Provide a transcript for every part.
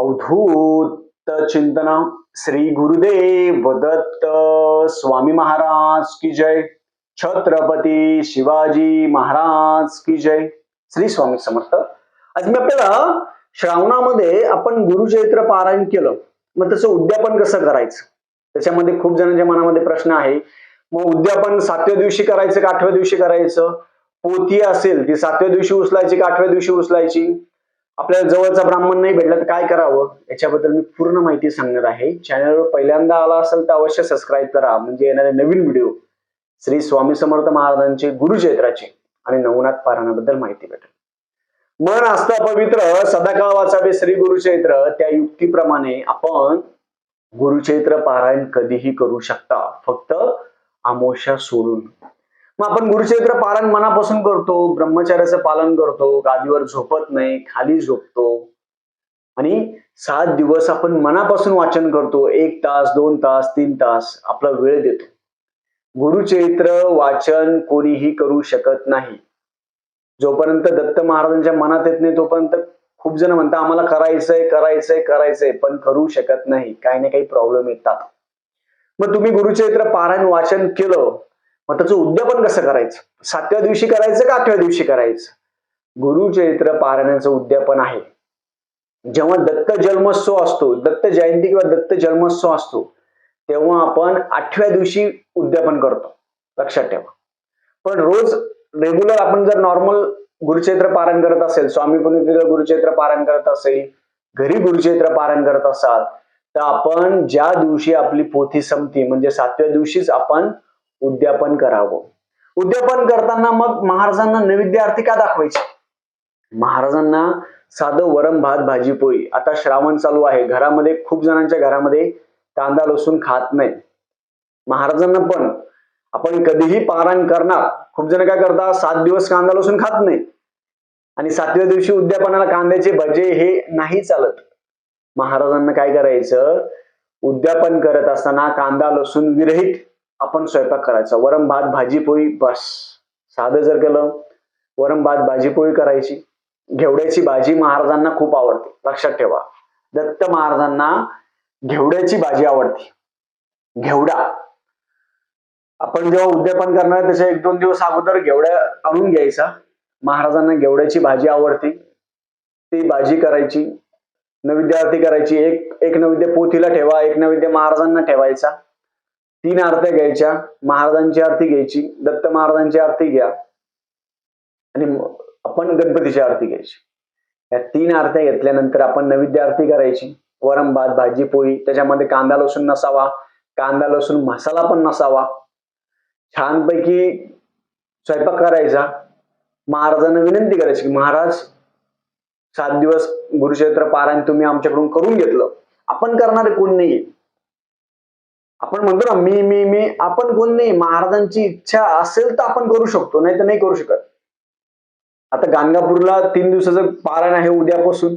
अवधूत चिंतन श्री गुरुदेव दत्त स्वामी महाराज की जय. छत्रपती शिवाजी महाराज की जय. श्री स्वामी समर्थ. आज मी आपल्याला श्रावणामध्ये आपण गुरुचरित्र पारायण केलं. मग तसं उद्यापन कसं करायचं? त्याच्यामध्ये खूप जणांच्या मनामध्ये प्रश्न आहे. मग उद्यापन सातव्या दिवशी करायचं का आठव्या दिवशी करायचं? पोथी असेल ती सातव्या दिवशी उचलायची का आठव्या दिवशी उचलायची? आपल्याला जवळचा ब्राह्मण नाही भेटला तर काय करावं? याच्याबद्दल मी पूर्ण माहिती सांगणार आहे. चॅनलवर पहिल्यांदा आला असेल तर अवश्य सबस्क्राईब करा. म्हणजे येणारे नवीन व्हिडिओ श्री स्वामी समर्थ महाराजांचे गुरुचैत्राचे आणि नवनाथ पारायणाबद्दल माहिती भेटेल. मन असतं पवित्र सदाकाळ वाचावे श्री गुरुचैत्र त्या युक्तीप्रमाणे आपण गुरुचैत्र पारायण कधीही करू शकता. फक्त आमोशा सोडून. मग आपण गुरुचरित्र पारायण मनापासून करतो ब्रह्मचार्याचं पालन करतो गादीवर झोपत नाही खाली झोपतो. आणि सात दिवस आपण मनापासून वाचन करतो एक तास दोन तास तीन तास आपला वेळ देतो. गुरुचरित्र वाचन कोणीही करू शकत नाही. जोपर्यंत दत्त महाराजांच्या मनात येत नाही तोपर्यंत खूप जण म्हणतात आम्हाला करायचंय करायचंय करायचंय पण करू शकत नाही. काही ना काही प्रॉब्लेम येतात. मग तुम्ही गुरुचरित्र पारायण वाचन केलं मग त्याचं उद्यापन कसं करायचं? सातव्या दिवशी करायचं का आठव्या दिवशी करायचं? गुरुचरित्र पारायणाचं उद्यापन आहे. जेव्हा दत्त जन्मोत्सव असतो दत्त जयंती किंवा दत्त जन्मोत्सव असतो तेव्हा आपण आठव्या दिवशी उद्यापन करतो. लक्षात ठेवा. पण रोज रेग्युलर आपण जर नॉर्मल गुरुचैत्र पारायण करत असेल स्वामी पुण्यतिथीला गुरुचैत्र पारायण करत असेल घरी गुरुचैत्र पारायण करत असाल तर आपण ज्या दिवशी आपली पोथी संपती म्हणजे सातव्या दिवशीच आपण उद्यापन करावं. उद्यापन करताना मग महाराजांना नैवेद्य आरती का दाखवायची? महाराजांना साधं वरम भात भाजी पोळी. आता श्रावण चालू आहे. घरामध्ये खूप जणांच्या घरामध्ये कांदा लसूण खात नाही. महाराजांना पण आपण कधीही पारायण करणार खूप जण काय करतात सात दिवस कांदा लसूण खात नाही. आणि सातव्या दिवशी उद्यापनाला कांद्याचे भजे हे नाही चालत. महाराजांना काय करायचं? उद्यापन करत असताना कांदा लसूण विरहित आपण स्वयंपाक करायचा. वरण भात भाजी पोळी बस. साधं जर केलं वरण भात भाजी पोळी करायची. घेवड्याची भाजी महाराजांना खूप आवडते. लक्षात ठेवा. दत्त महाराजांना घेवड्याची भाजी आवडते. घेवडा. आपण जेव्हा उद्यापन करणार त्याच्या एक दोन दिवस अगोदर घेवड्या आणून घ्यायचा. महाराजांना घेवड्याची भाजी आवडते. ती भाजी करायची. नैवेद्य आरती करायची. एक एक नैवेद्य पोथीला ठेवा एक नैवेद्य महाराजांना ठेवायचा. तीन आरत्या घ्यायच्या महाराजांची आरती घ्यायची दत्त महाराजांची आरती घ्या आणि आपण गणपतीची आरती घ्यायची. या तीन आरत्या घेतल्यानंतर आपण नैवेद्य आरती करायची. वरम भात भाजी पोळी त्याच्यामध्ये कांदा लसूण नसावा. कांदा लसूण मसाला पण नसावा. छानपैकी स्वयंपाक करायचा. महाराजांना विनंती करायची की महाराज सात दिवस गुरुक्षेत्र पारायण तुम्ही आमच्याकडून करून घेतलं. आपण करणारे कोण नाही आपण म्हणतो ना मी मी मी आपण कोण नाही महाराजांची इच्छा असेल तर आपण करू शकतो नाही तर नाही करू शकत. आता गाणगापूरला तीन दिवसाचं पारायण आहे उद्यापासून.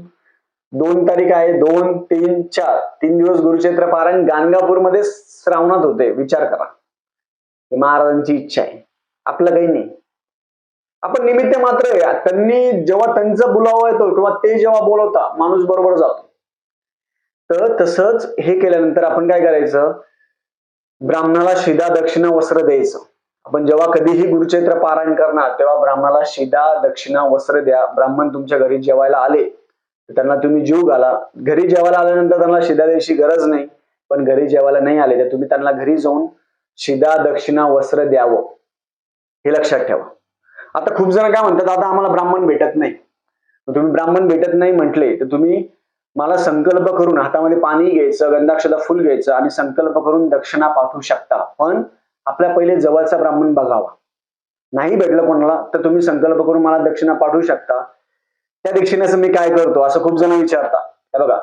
दोन तारीख आहे दोन तीन चार. तीन दिवस गुरुक्षेत्र पारायण गाणगापूरमध्ये श्रावणात होते विचार करा. महाराजांची इच्छा आहे आपलं काही नाही. आपण निमित्त मात्र त्यांनी जेव्हा त्यांचा बुलावा येतो किंवा ते जेव्हा बोलवता माणूस बरोबर जातो. तर तसंच हे केल्यानंतर आपण काय करायचं ब्राह्मणाला शिदा दक्षिणा वस्त्र द्यायचं. आपण जेव्हा कधीही गुरुचैत्र पारायण करणार तेव्हा ब्राह्मणाला शिदा दक्षिणा वस्त्र द्या. ब्राह्मण तुमच्या घरी जेवायला आले तर त्यांना तुम्ही जीव घाला. घरी जेवायला आल्यानंतर त्यांना शिदा द्यायची गरज नाही पण घरी जेवायला नाही आले तर तुम्ही त्यांना घरी जाऊन शिदा दक्षिणा वस्त्र द्यावं. हे लक्षात ठेवा. आता खूप जण काय म्हणतात आता आम्हाला ब्राह्मण भेटत नाही. तुम्ही ब्राह्मण भेटत नाही म्हटले तर तुम्ही मला संकल्प करून हातामध्ये पाणी घ्यायचं गंधाक्षता फुल घ्यायचं आणि संकल्प करून दक्षिणा पाठवू शकता. पण आपल्या पहिले जवळचा ब्राह्मण बघावा. नाही भेटलं कोणाला तर तुम्ही संकल्प करून मला दक्षिणा पाठवू शकता. त्या दक्षिणेचं मी काय करतो असं खूप जण विचारतात. हे बघा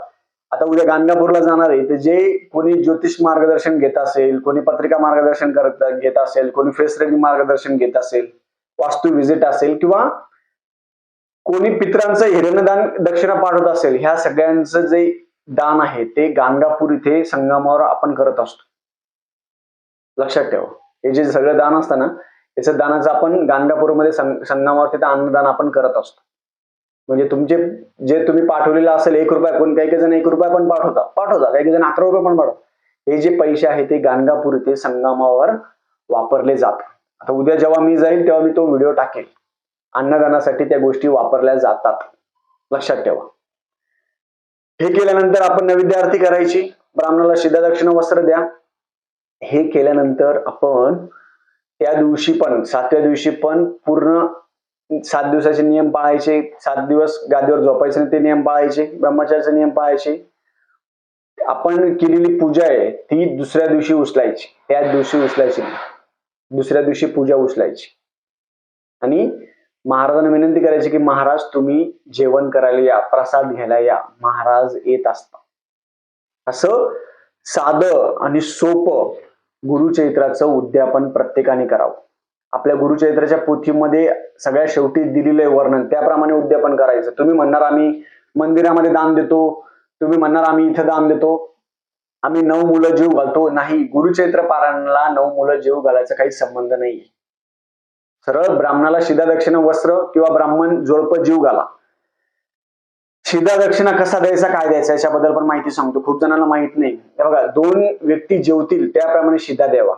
आता उद्या गाणगापूरला जाणार आहे तर जे कोणी ज्योतिष मार्गदर्शन घेत असेल कोणी पत्रिका मार्गदर्शन करत घेत असेल कोणी फेस रेडिंग मार्गदर्शन घेत असेल वास्तू व्हिजिट असेल किंवा कोणी पित्रांचं हिरणदान दक्षिणा पाठवत असेल ह्या सगळ्यांचं जे दान आहे ते गाणगापूर इथे संगमावर आपण करत असतो. लक्षात ठेवा. हे जे सगळं दान असतं ना त्याचं दानाचं आपण गाणगापूरमध्ये संगमावर तिथे अन्नदान आपण करत असतो. म्हणजे तुमचे जे तुम्ही पाठवलेलं असेल एक रुपया कोण काही काही जण एक रुपया पण पाठवता पाठवता काही काही जण अकरा रुपये पण पाठवतात. हे जे पैसे आहेत ते गाणगापूर इथे संगमावर वापरले जातात. आता उद्या जेव्हा मी जाईल तेव्हा मी तो व्हिडिओ टाकेल. अन्नदानासाठी त्या गोष्टी वापरल्या जातात. लक्षात ठेवा. हे केल्यानंतर आपण नैवेद्य आरती करायची. ब्राह्मणाला शिधा दक्षिण वस्त्र द्या. हे केल्यानंतर आपण त्या दिवशी पण सातव्या दिवशी पण पूर्ण सात दिवसाचे नियम पाळायचे. सात दिवस गादीवर झोपायचे ते नियम पाळायचे. ब्रह्मचार्याचे नियम पाळायचे. आपण केलेली पूजा आहे ती दुसऱ्या दिवशी उचलायची. त्याच दिवशी उचलायची दुसऱ्या दिवशी पूजा उचलायची. आणि महाराजांना विनंती करायची की महाराज तुम्ही जेवण करायला या प्रसाद घ्यायला या. महाराज येत असता असं साधं आणि सोपं गुरुचैत्राचं उद्यापन प्रत्येकाने करावं. आपल्या गुरुचैत्राच्या पोथीमध्ये सगळ्या शेवटी दिलेलं आहे वर्णन. त्याप्रमाणे उद्यापन करायचं. तुम्ही म्हणणार आम्ही मंदिरामध्ये दान देतो. तुम्ही म्हणणार आम्ही इथं दान देतो. आम्ही नऊ मुलं जीव घालतो. नाही गुरुचैत्र पारायणाला नऊ मुलं जीव घालायचा काही संबंध नाही सरळ ब्राह्मणाला शिदा दक्षिण वस्त्र किंवा ब्राह्मण जोडप जीव घाला. शिदा दक्षिणा कसा द्यायचा काय द्यायचा याच्याबद्दल पण माहिती सांगतो. खूप जणांना माहीत नाही. हे बघा दोन व्यक्ती जेवतील त्याप्रमाणे शिदा द्यावा.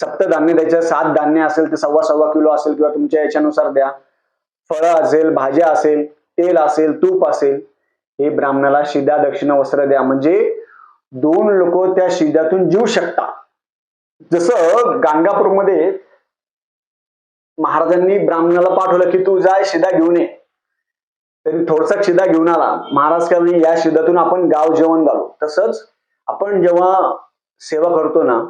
सप्त धान्य द्यायचं सात धान्य असेल तर सव्वा सव्वा किलो असेल किंवा तुमच्या याच्यानुसार द्या. फळं असेल भाज्या असेल तेल असेल तूप असेल हे ब्राह्मणाला शिदा दक्षिण वस्त्र द्या. म्हणजे दोन लोक त्या शिद्यातून जीव शकता. जसं गाणगापूरमध्ये महाराजांनी ब्राह्मणाला पाठवलं की तू जाय शिदा घेऊन ये. तरी थोडसा शिदा घेऊन आला. महाराज काय या शिदातून आपण गाव जेवण घालू. तसंच आपण जेव्हा सेवा करतो ना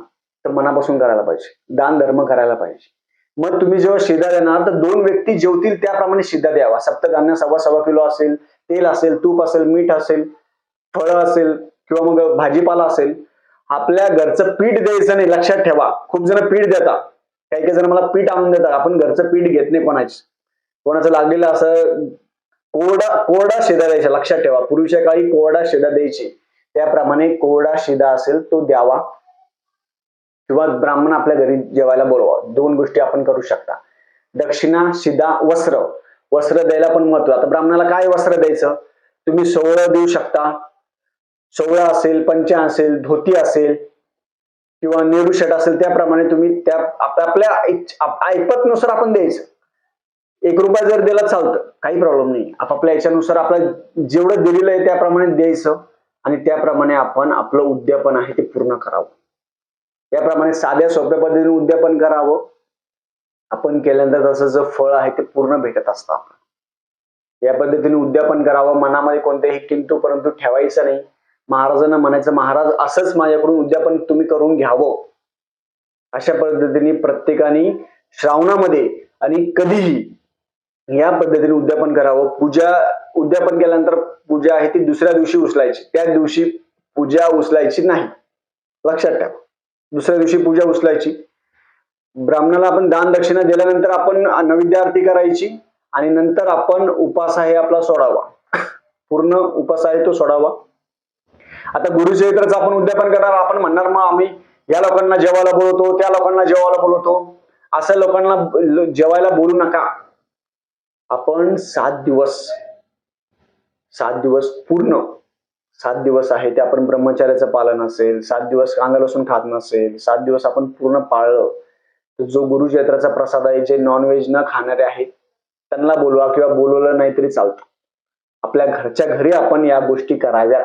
तर मनापासून करायला पाहिजे. दान धर्म करायला पाहिजे. मग तुम्ही जेव्हा शिदा देणार तर दोन व्यक्ती जेवतील त्याप्रमाणे शिदा द्यावा. सप्तधान्य सव्वा सव्वा किलो असेल तेल असेल तूप असेल मीठ असेल फळं असेल किंवा मग भाजीपाला असेल आपल्या घरचं पीठ द्यायचं नाही लक्षात ठेवा. खूप जण पीठ देतात. काही काही जण मला पीठ आणून देतात. आपण घरचं पीठ घेत नाही कोणाच. कोणाचं लागलेलं असं कोरडा कोरडा शिदा द्यायचा. लक्षात ठेवा. पूर्वीच्या काळी कोरडा शिदा द्यायची. त्याप्रमाणे कोरडा शिदा असेल तो द्यावा. किंवा ब्राह्मण आपल्या घरी जेवायला बोलवा. दोन गोष्टी आपण करू शकता. दक्षिणा शिदा वस्त्र. वस्त्र द्यायला पण महत्त्व. आता ब्राह्मणाला काय वस्त्र द्यायचं? तुम्ही सोवळं देऊ शकता. सोवळा असेल पंचा असेल धोती असेल. किंवा नेहरू शेट असेल त्याप्रमाणे तुम्ही त्या आप- आपल्या ऐपतनुसार आपण द्यायचं. एक रुपया जर दिला चालतं काही प्रॉब्लेम नाही. आपापल्या याच्यानुसार आपलं जेवढं दिलेलं आहे त्याप्रमाणे द्यायचं आणि त्याप्रमाणे आपण आपलं उद्यापन आहे ते पूर्ण करावं. त्याप्रमाणे साध्या सोप्या पद्धतीने उद्यापन करावं. आपण केल्यानंतर तसं जे फळ आहे ते पूर्ण भेटत असतं आपण या पद्धतीने उद्यापन करावं. मनामध्ये कोणत्याही किंतू परंतु ठेवायचं नाही. महाराजांना म्हणायचं महाराज असंच माझ्याकडून उद्यापन तुम्ही करून घ्यावं. अशा पद्धतीने प्रत्येकाने श्रावणामध्ये आणि कधीही या पद्धतीने उद्यापन करावं. पूजा उद्यापन केल्यानंतर पूजा आहे ती दुसऱ्या दिवशी उचलायची. त्या दिवशी पूजा उचलायची नाही. लक्षात ठेवा. दुसऱ्या दिवशी पूजा उचलायची. ब्राह्मणाला आपण दान दक्षिणा दिल्यानंतर आपण नैवेद्य आरती करायची आणि नंतर आपण उपास आहे आपला सोडावा. पूर्ण उपास आहे तो सोडावा. आता गुरुचरित्राचं आपण उद्यापन करणार आपण म्हणणार मग आम्ही या लोकांना जेवायला बोलवतो त्या लोकांना जेवायला बोलवतो. असं लोकांना जेवायला बोलू नका. आपण सात दिवस सात दिवस पूर्ण सात दिवस आहे ते आपण ब्रह्मचार्याचं पालन असेल सात दिवस कांदा लसूण खात नसेल सात दिवस आपण पूर्ण पाळलं तर जो गुरुचैत्राचा प्रसाद आहे जे नॉनव्हेज न खाणारे आहेत त्यांना बोलवा किंवा बोलवलं नाही तरी चालतं. आपल्या घरच्या घरी आपण या गोष्टी कराव्यात.